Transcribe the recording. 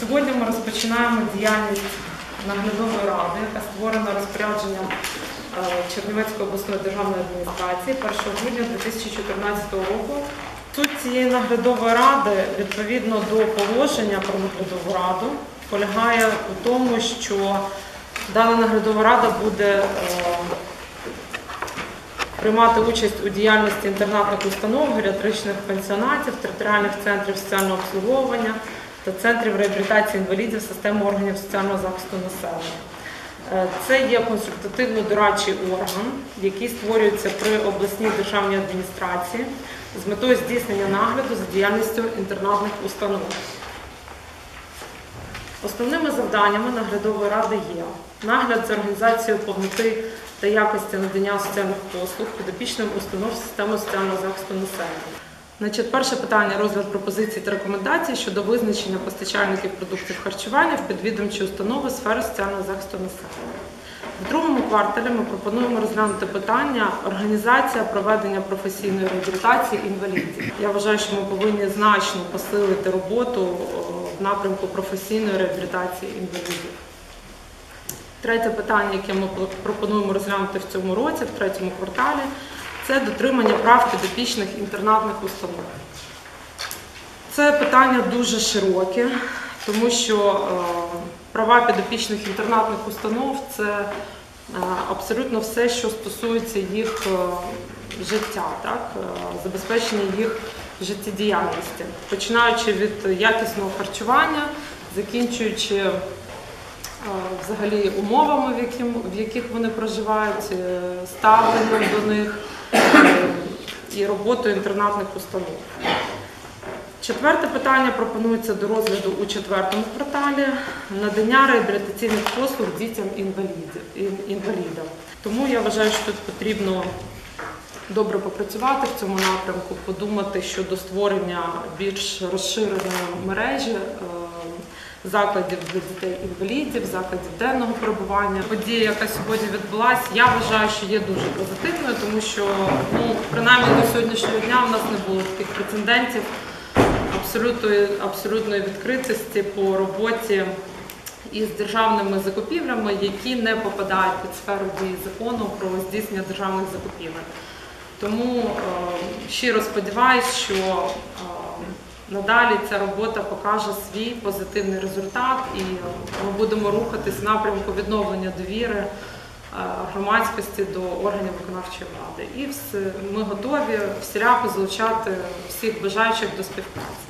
Сьогодні ми розпочинаємо діяльність наглядової ради, яка створена розпорядженням е, Чернівецької обласної державної адміністрації 1 грудня 2014 року. Суть цієї наглядової ради відповідно до положення про наглядову раду полягає у тому, що дана наглядова рада буде е, приймати участь у діяльності інтернатних установ, геріатричних пенсіонатів, територіальних центрів соціального обслуговування та центрів реабілітації інвалідів системи органів соціального захисту населення. Е, Це є консультативно-дорадчий орган, який створюється при обласній державній адміністрації з метою здійснення нагляду за діяльністю інтернатних установ. Основними завданнями наглядової ради є нагляд за організацією повноти та якості надання соціальних послуг підопічним установ системи соціального захисту населення. Значить, перше питання розгляд пропозицій та рекомендацій щодо визначення постачальників продуктів харчування в підвідомчі установи сфери соціального захисту населення. В другому кварталі ми пропонуємо розглянути питання організація проведення професійної реабілітації інвалідів. Я вважаю, що ми повинні значно посилити роботу в напрямку професійної реабілітації інвалідів. Третє питання, яке ми пропонуємо розглянути в цьому році, в третьому кварталі, це дотримання прав підопічних інтернатних установ. Це питання дуже широке, тому що е, права підопічних інтернатних установ це е, абсолютно все, що стосується їх е, життя, так? забезпечення їх життєдіяльності, починаючи від якісного харчування, закінчуючи взагалі умовами, в, яких вони проживають, ставленням до них і роботою інтернатних установ. Четверте питання пропонується до розгляду у четвертому кварталі надання реабілітаційних послуг дітям інвалідам. Тому я вважаю, що тут потрібно добре попрацювати в цьому напрямку, подумати щодо створення більш розширеної мережі е, закладів для дітей інвалідів, закладів денного перебування. Подія, яка сьогодні відбулася, я вважаю, що є дуже позитивною, тому що ну принаймні до сьогоднішнього дня в нас не було таких прецедентів абсолютної, абсолютної відкритості по роботі із державними закупівлями, які не попадають під сферу дії закону про здійснення державних закупівель. Тому е, щиро сподіваюся, що е, надалі ця робота покаже свій позитивний результат, і ми будемо рухатись в напрямку відновлення довіри е, громадськості до органів виконавчої влади. І ми готові всіляко залучати всіх бажаючих до співпраці.